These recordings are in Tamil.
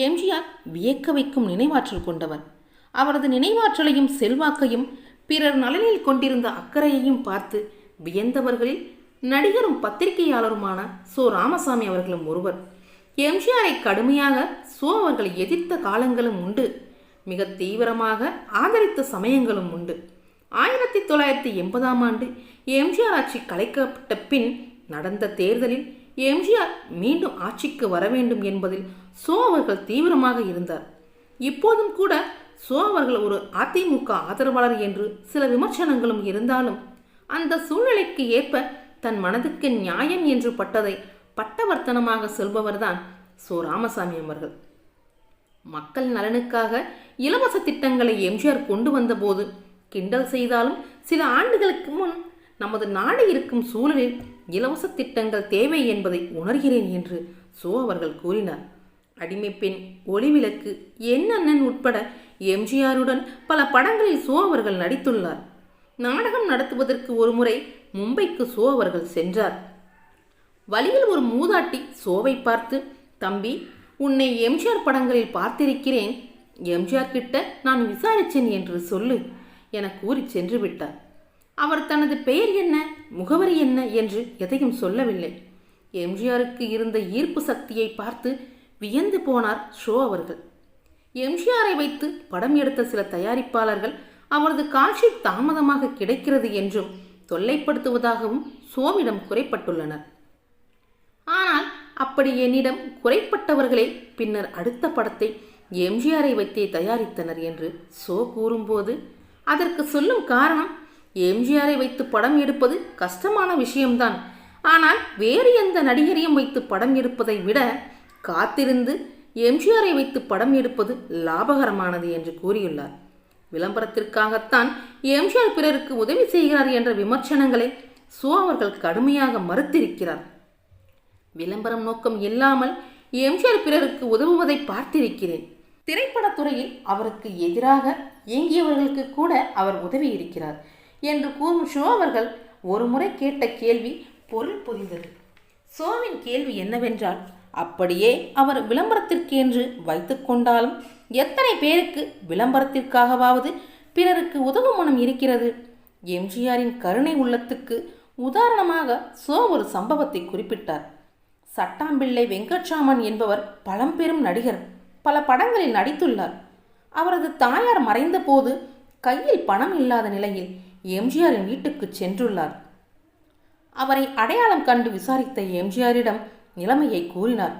எம்ஜிஆர் வியக்க வைக்கும் நினைவாற்றல் கொண்டவர் அவரது நினைவாற்றலையும் செல்வாக்கையும் பிறர் நலனில் கொண்டிருந்த அக்கறையையும் பார்த்து வியந்தவர்களில் நடிகரும் பத்திரிகையாளருமான சோ ராமசாமி அவர்களும் ஒருவர். எம்ஜிஆரை கடுமையாக சோ அவர்களை எதிர்த்த காலங்களும் உண்டு. மிக தீவிரமாக ஆதரித்த சமயங்களும் உண்டு. ஆயிரத்தி தொள்ளாயிரத்தி எண்பதாம் ஆண்டு எம்ஜிஆர் ஆட்சி கலைக்கப்பட்ட பின் நடந்த தேர்தலில் எம்ஜிஆர் மீண்டும் ஆட்சிக்கு வர வேண்டும் என்பதில் சோ அவர்கள் தீவிரமாக இருந்தார். இப்போதும் கூட சோ அவர்கள் ஒரு அதிமுக ஆதரவாளர் என்று சில விமர்சனங்களும் இருந்தாலும் அந்த சூழ்நிலைக்கு ஏற்ப தன் மனதுக்கு நியாயம் என்று பட்டதை பட்டவர்த்தனமாக சொல்பவர்தான் சோ ராமசாமி அவர்கள். மக்கள் நலனுக்காக இலவச திட்டங்களை எம்ஜிஆர் கொண்டு வந்தபோது கிண்டல் செய்தாலும் சில ஆண்டுகளுக்கு முன் நமது நாடு இருக்கும் சூழலில் இலவச திட்டங்கள் தேவை என்பதை உணர்கிறேன் என்று சோ அவர்கள் கூறினார். அடிமைப்பெண் ஒளிவிளக்கு என்னண்ணன் உட்பட எம்ஜிஆருடன் பல படங்களில் சோ அவர்கள் நடித்துள்ளார். நாடகம் நடத்துவதற்கு ஒருமுறை மும்பைக்கு சோ அவர்கள் சென்றார். வழியில் ஒரு மூதாட்டி சோவை பார்த்து தம்பி உன்னை எம்ஜிஆர் படங்களில் பார்த்திருக்கிறேன். எம்ஜிஆர் கிட்ட நான் விசாரிச்சேன் என்று சொல்லு என கூறி சென்று விட்டார். அவர் தனது பெயர் என்ன முகவரி என்ன என்று எதையும் சொல்லவில்லை. எம்ஜிஆருக்கு இருந்த ஈர்ப்பு சக்தியை பார்த்து வியந்து போனார் ஷோ அவர்கள். எம்ஜிஆரை வைத்து படம் எடுத்த சில தயாரிப்பாளர்கள் அவரது காட்சி தாமதமாக கிடைக்கிறது என்றும் தொல்லைப்படுத்துவதாகவும் ஷோவிடம் குறைப்பட்டுள்ளனர். ஆனால் அப்படி என்னிடம் குறைப்பட்டவர்களே பின்னர் அடுத்த படத்தை எம்ஜிஆரை வைத்தே தயாரித்தனர் என்று சோ கூறும்போது அதற்கு சொல்லும் காரணம் எம்ஜிஆரை வைத்து படம் எடுப்பது கஷ்டமான விஷயம்தான். ஆனால் வேறு எந்த நடிகரையும் வைத்து படம் எடுப்பதை விட காத்திருந்து எம்ஜிஆரை வைத்து படம் எடுப்பது லாபகரமானது என்று கூறியுள்ளார். விளம்பரத்திற்காகத்தான் எம்ஜிஆர் பிறருக்கு உதவி செய்கிறார் என்ற விமர்சனங்களை சோ. அவர்கள் கடுமையாக மறுத்திருக்கிறார். விளம்பரம் நோக்கம் இல்லாமல் எம்ஜிஆர் பிறருக்கு உதவுவதை பார்த்திருக்கிறேன். திரைப்படத்துறையில் அவருக்கு எதிராக இயங்கியவர்களுக்கு கூட அவர் உதவி இருக்கிறார். என்று கூறும் ஷோ அவர்கள் ஒரு முறை கேட்ட கேள்வி பொருள் புரிந்தது. ஷோவின் கேள்வி என்னவென்றால் அப்படியே அவர் விளம்பரத்திற்கென்று வைத்து வைத்துக்கொண்டாலும் எத்தனை பேருக்கு விளம்பரத்திற்காகவாவது பிறருக்கு உதவும் மனம் இருக்கிறது? எம்ஜிஆரின் கருணை உள்ளத்துக்கு உதாரணமாக சோ ஒரு சம்பவத்தை குறிப்பிட்டார். சட்டாம்பிள்ளை வெங்கட்ராமன் என்பவர் பழம்பெரும் நடிகர் பல படங்களில் நடித்துள்ளார். அவரது தாயார் மறைந்தபோது கையில் பணம் இல்லாத நிலையில் எம்ஜிஆரின் வீட்டுக்கு சென்றுள்ளார். அவரை அடையாளம் கண்டு விசாரித்த எம்ஜிஆரிடம் நிலைமையை கூறினார்.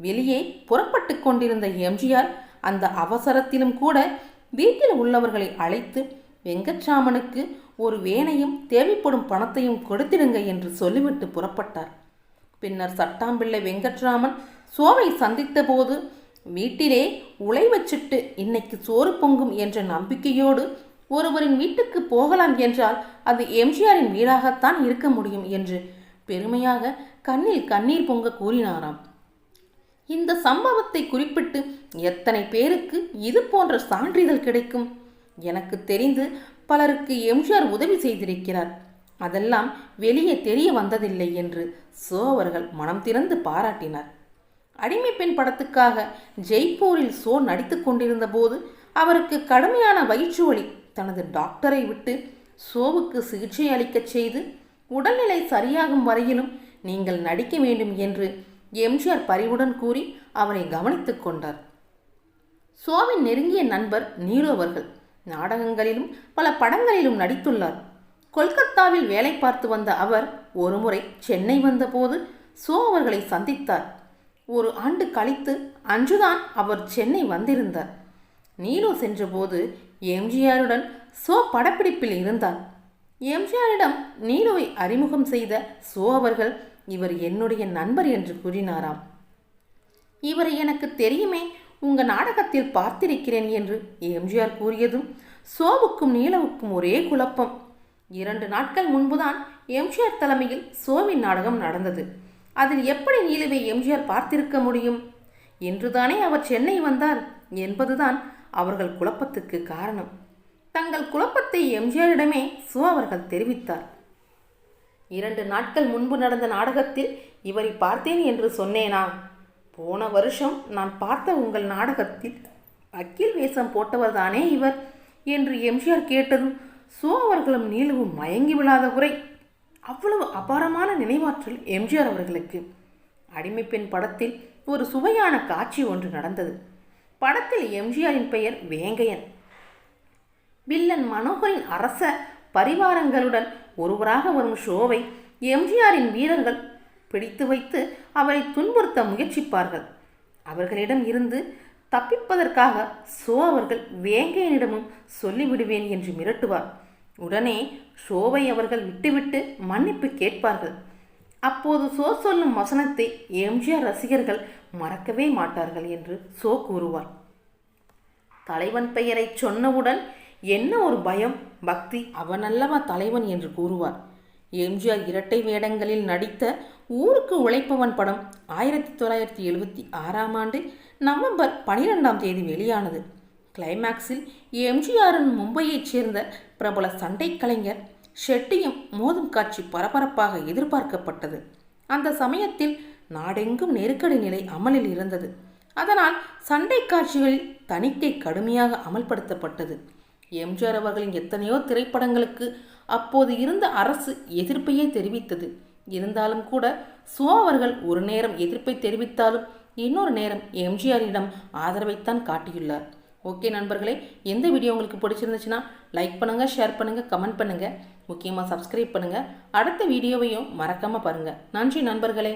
வெளியே புறப்பட்டு கொண்டிருந்த எம்ஜிஆர் அந்த அவசரத்திலும் கூட வீட்டில் உள்ளவர்களை அழைத்து வெங்கட்ராமனுக்கு ஒரு வேனையும் தேவைப்படும் பணத்தையும் கொடுத்திடுங்க என்று சொல்லிவிட்டு புறப்பட்டார். பின்னர் சட்டாம்பிள்ளை வெங்கட்ராமன் சோவை சந்தித்தபோது வீட்டிலே உலை வச்சுட்டு இன்னைக்கு சோறு பொங்கும் என்ற நம்பிக்கையோடு ஒருவரின் வீட்டுக்கு போகலாம் என்றால் அது எம்ஜிஆரின் வீடாகத்தான் இருக்க முடியும் என்று பெருமையாக கண்ணில் கண்ணீர் பொங்க கூறினாராம். இந்த சம்பவத்தை குறிப்பிட்டு எத்தனை பேருக்கு இது போன்ற சான்றிதழ் கிடைக்கும்? எனக்கு தெரிந்து பலருக்கு எம்ஜிஆர் உதவி செய்திருக்கிறார். அதெல்லாம் வெளியே தெரிய வந்ததில்லை என்று சோ அவர்கள் மனம் திறந்து பாராட்டினார். அடிமை பெண் படத்துக்காக ஜெய்ப்பூரில் சோ நடித்து கொண்டிருந்த போது அவருக்கு கடுமையான வயிற்று வலி தனது டாக்டரை விட்டு சோவுக்கு சிகிச்சை அளிக்கச் செய்து உடல்நிலை சரியாகும் வரையிலும் நீங்கள் நடிக்க வேண்டும் என்று எம்ஜிஆர் பரிவுடன் கூறி அவரை கவனித்துக் கொண்டார். சோவின் நெருங்கிய நண்பர் நீரு அவர்கள் நாடகங்களிலும் பல படங்களிலும் நடித்துள்ளார். கொல்கத்தாவில் வேலை பார்த்து வந்த அவர் ஒருமுறை சென்னை வந்தபோது சோ அவர்களை சந்தித்தார். ஒரு ஆண்டு கழித்து அன்றுதான் அவர் சென்னை வந்திருந்தார். நீலு சென்றபோது எம்ஜிஆருடன் சோ படப்பிடிப்பில் இருந்தார் எம்ஜிஆரிடம் நீலுவை அறிமுகம் செய்த சோ அவர்கள் இவர் என்னுடைய நண்பர் என்று கூறினாராம். இவரை எனக்கு தெரியுமே உங்க நாடகத்தில் பார்த்திருக்கிறேன் என்று எம்ஜிஆர் கூறியதும் சோவுக்கும் நீலவுக்கும் ஒரே குழப்பம். இரண்டு நாட்கள் முன்புதான் எம்ஜிஆர் தலைமையில் சோவின் நாடகம் நடந்தது. அதில் எப்படி நீலுவை எம்ஜிஆர் பார்த்திருக்க முடியும்? என்றுதானே அவர் சென்னை வந்தார்? என்பதுதான் அவர்கள் குழப்பத்துக்கு காரணம். தங்கள் குழப்பத்தை எம்ஜிஆரிடமே சு அவர்கள் தெரிவித்தார். இரண்டு நாட்கள் முன்பு நடந்த நாடகத்தில் இவரை பார்த்தேன் என்று சொன்னேனா? போன வருஷம் நான் பார்த்த உங்கள் நாடகத்தில் அக்கில் வேஷம் போட்டவர் தானே இவர் என்று எம்ஜிஆர் கேட்டதும் சோ அவர்களும் நீலவும் மயங்கி விழாத குறை அவ்வளவு அபாரமான நினைவாற்றல் எம்ஜிஆர் அவர்களுக்கு. அடிமைப்பெண் படத்தில் ஒரு சுவையான காட்சி ஒன்று நடந்தது. படத்தில் எம்ஜிஆரின் பெயர் வேங்கையன். வில்லன் மனோகரின் அரச பரிவாரங்களுடன் ஒருவராக வரும் ஷோவை எம்ஜிஆரின் வீரர்கள் பிடித்து வைத்து அவரை துன்புறுத்த முயற்சிப்பார்கள். அவர்களிடம் இருந்து தப்பிப்பதற்காக ஷோ அவர்கள் வேங்கையனிடமும் சொல்லிவிடுவேன் என்று மிரட்டுவார். உடனே ஷோவை அவர்கள் விட்டுவிட்டு மன்னிப்பு கேட்பார்கள். அப்போது சோ சொல்லும் வசனத்தை எம்ஜிஆர் ரசிகர்கள் மறக்கவே மாட்டார்கள் என்று சோ கூறுவார். தலைவன் பெயரை சொன்னவுடன் என்ன ஒரு பயம்? பக்தி அவனல்லவா தலைவன் என்று கூறுவார். எம்ஜிஆர் இரட்டை வேடங்களில் நடித்த ஊருக்கு உழைப்பவன் படம் ஆயிரத்தி தொள்ளாயிரத்தி எழுபத்தி ஆறாம் ஆண்டு நவம்பர் பனிரெண்டாம் தேதி வெளியானது. கிளைமேக்ஸில் எம்ஜிஆரின் மும்பையைச் சேர்ந்த பிரபல சண்டை கலைஞர் ஷெட்டியும் மோதும் காட்சி பரபரப்பாக எதிர்பார்க்கப்பட்டது. அந்த சமயத்தில் நாடெங்கும் நெருக்கடி நிலை அமலில் இருந்தது. அதனால் சண்டை காட்சிகளில் தணிக்கை கடுமையாக அமல்படுத்தப்பட்டது. எம்ஜிஆர் அவர்களின் எத்தனையோ திரைப்படங்களுக்கு அப்போது இருந்த அரசு எதிர்ப்பையே தெரிவித்தது. இருந்தாலும் கூட சோ அவர்கள் ஒரு நேரம் எதிர்ப்பை தெரிவித்தாலும் இன்னொரு நேரம் எம்ஜிஆரிடம் ஆதரவைத்தான் காட்டியுள்ளார். ஓகே நண்பர்களே எந்த வீடியோ உங்களுக்கு பிடிச்சிருந்துச்சுன்னா லைக் பண்ணுங்கள் ஷேர் பண்ணுங்கள் கமெண்ட் பண்ணுங்கள் முக்கியமாக சப்ஸ்கிரைப் பண்ணுங்கள் அடுத்த வீடியோவையும் மறக்காமல் பாருங்கள் நன்றி நண்பர்களே.